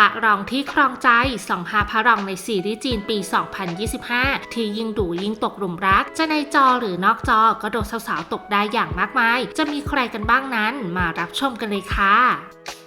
ระรองที่ครองใจสองฮาพระรองในซีรีส์จีนปี 2025 ที่ยิ่งดูยิ่งตกหลุมรัก จะในจอหรือนอกจอก็โดนสาวๆตกได้อย่างมากมาย จะมีใครกันบ้างนั้นมารับชมกันเลยค่ะ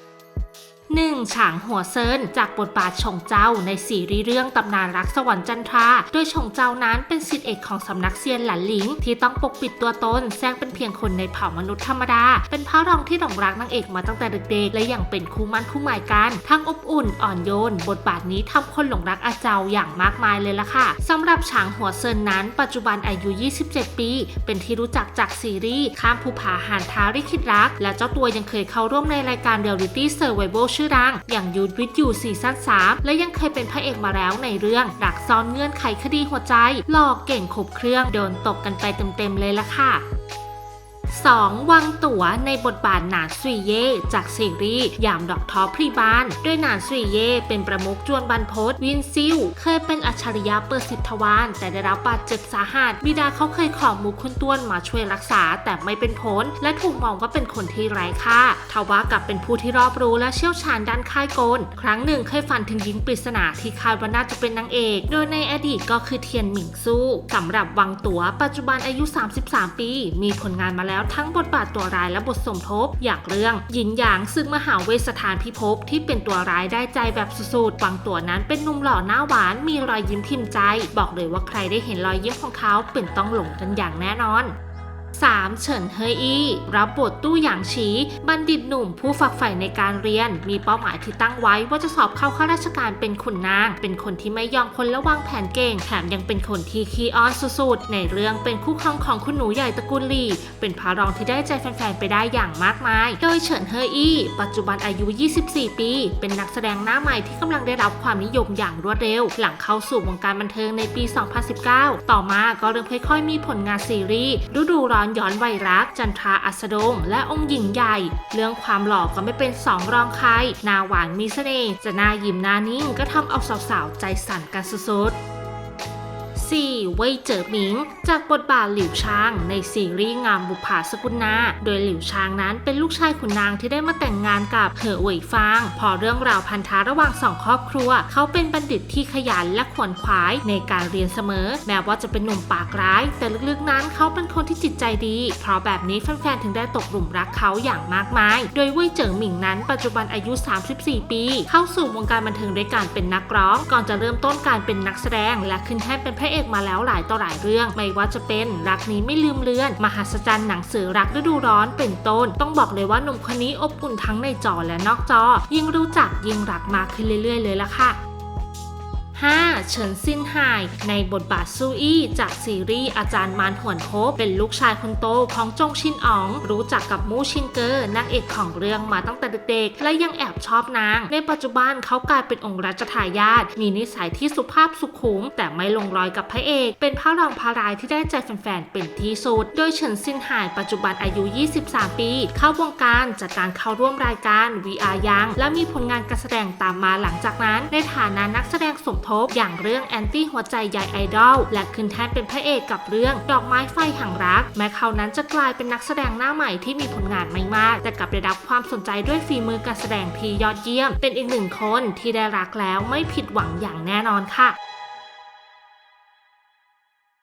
1. ฉางหัวเซินจากบทบาทชงเจ้าในซีรีส์เรื่องตำนานรักสวรรค์จันทราโดยชงเจ้านั้นเป็นสิทธิเอกของสำนักเซียนหลันหลิง ที่ต้องปกปิดตัวตนแซงเป็นเพียงคนในเผ่ามนุษย์ธรรมดา เป็นพระรองที่หลงรักนางเอกมาตั้งแต่เด็กๆ และยังเป็นคู่มั่นคู่หมายกัน ทั้งอบอุ่นอ่อนโยน บทบาทนี้ทำคนหลงรักอาเจ้าอย่างมากมายเลยล่ะค่ะสำหรับฉางหัวเซินนั้น ปัจจุบันอายุ 27 ปี เป็นที่รู้จักจากซีรีส์ข้ามภูผาหานท้าริคิดรัก และเจ้าตัวยังเคยเข้าร่วมในรายการเรียลลิตี้เซอร์ไวเวลชื่อดัง อย่างยูดวิทยูซีซั่น3และยังเคยเป็นพระเอกมาแล้วในเรื่องดักซ้อนเงื่อนไขคดีหัวใจ หลอกเก่งขบเครื่องโดนตกกันไปเต็มๆเลยละค่ะ 2. วังตั๋วในบทบาทหนานสุยเย่จากซีรีส์ยามดอกทอพรีบานโดยหนานสุยเย่เป็นประมุขจวนบันพศวินซิลเคยเป็นอัจฉริยะเปิดสิทธวานแต่ได้รับบาดเจ็บสาหัสบิดาเขาเคยขอมุกคุณต้วนมาช่วยรักษาแต่ไม่เป็นผล และถูกมองว่าเป็นคนที่ไร้ค่าทว่ากลับเป็นผู้ที่รอบรู้และเชี่ยวชาญด้านค่ายโกลครั้งหนึ่งเคยฝันถึงหญิงปริศนาที่คาดว่าน่าจะเป็นนางเอก โดยในอดีตก็คือเทียนหมิงสู้สำหรับวังตั๋วปัจจุบันอายุ 33 ปี มีผลงานมาแล้วทั้งบทบาทตัวร้ายและบทสมทบ อย่างเรื่องหยินหยางซึ่งมหาเวสถานพิภพที่เป็นตัวร้ายได้ใจแบบสุดๆวังตัวนั้นเป็นหนุ่มหล่อหน้าหวานมีรอยยิ้มพิมพ์ใจ บอกเลยว่าใครได้เห็นรอยยิ้มของเขาเป็นต้องหลงกันอย่างแน่นอน 3. เฉินเฮยอี้รับบทตู้หยางฉีบัณฑิตหนุ่มผู้ฝักใฝ่ในการเรียน มีเป้าหมายที่ตั้งไว้ว่าจะสอบเข้าข้าราชการเป็นขุนนาง เป็นคนที่ไม่ยอมคนและวางแผนเก่ง แถมยังเป็นคนที่ขี้อ้อนสุดๆ ในเรื่องเป็นคู่ครองของคุณหนูใหญ่ตระกูลหลี่ เป็นพระรองที่ได้ใจแฟนๆ ไปได้อย่างมากมาย โดยเฉินเฮยอี้ปัจจุบันอายุ 24 ปี เป็นนักแสดงหน้าใหม่ที่กำลังได้รับความนิยมอย่างรวดเร็ว หลังเข้าสู่วงการบันเทิงในปี 2019 ต่อมาก็เริ่มค่อยๆ มีผลงานซีรีส์ฤดูร้อนย้อนวัยรัก จันทราอัสดง และองค์หญิงใหญ่ เรื่องความหล่อก็ไม่เป็นสองรองใครหน้าหวานมีเสน่ห์จะหน้ายิ้มหน้านิ่งก็ทำเอาสาวๆใจสั่นกันสุดๆ 4. เว่ยเจ๋อหมิง จากบทบาทหลิวชางในซีรีส์งามบุปผาสกุลนา โดยหลิวชางนั้นเป็นลูกชายขุนนางที่ได้มาแต่งงานกับเหอเว่ยฟาง พอเรื่องราวพันธะระหว่างสองครอบครัว เขาเป็นบัณฑิตที่ขยันและขวนขวายในการเรียนเสมอ แม้ว่าจะเป็นหนุ่มปากร้าย แต่ลึกๆนั้นเขาเป็นคนที่จิตใจดี เพราะแบบนี้แฟนๆถึงได้ตกหลุมรักเขาอย่างมากมาย โดยเว่ยเจ๋อหมิงนั้นปัจจุบันอายุ 34 ปี เข้าสู่วงการบันเทิงด้วยการเป็นนักร้อง ก่อนจะเริ่มต้นการเป็นนักแสดง และขึ้นแท่นเป็นพระเอกมาแล้วหลายต่อหลายเรื่อง ไม่ว่าจะเป็นรักนี้ไม่ลืมเลือน มหัศจรรย์หนังสือรักฤดูร้อนเป็นต้น ต้องบอกเลยว่าหนุ่มคนนี้อบอุ่นทั้งในจอและนอกจอ ยิ่งรู้จักยิ่งรักมากขึ้นเรื่อย ๆ เลยละค่ะ 5. เฉินซินไห่ในบทบาทซูอี้จากซีรีส์อาจารย์มานหวนโคบเป็นลูกชายคนโตของจงชินอ๋อง รู้จักกับมูชินเกอร์นางเอกของเรื่องมาตั้งแต่เด็กๆและยังแอบชอบนาง ในปัจจุบันเขากลายเป็นองค์รัชทายาทมีนิสัยที่สุภาพสุขุม แต่ไม่ลงรอยกับพระเอก เป็นพระรองพระรายที่ได้ใจแฟนๆเป็นที่สุด โดยเฉินซินไห่ปัจจุบันอายุ 23 ปี เข้าวงการจากการเข้าร่วมรายการ VR ยังและมีผลงานการแสดงตามมาหลังจากนั้น ในฐานะนักแสดงสมทบ อย่างเรื่องแอนตี้หัวใจใหญ่ไอดอลและขึ้นแท่นเป็นพระเอกกับเรื่องดอกไม้ไฟห่งรัก แม้เขานั้นจะกลายเป็นนักแสดงหน้าใหม่ที่มีผลงานไม่มาก แต่กลับได้รับความสนใจด้วยฝีมือการแสดงที่ยอดเยี่ยม เป็นอีกหนึ่งคนที่ได้รักแล้วไม่ผิดหวังอย่างแน่นอนค่ะ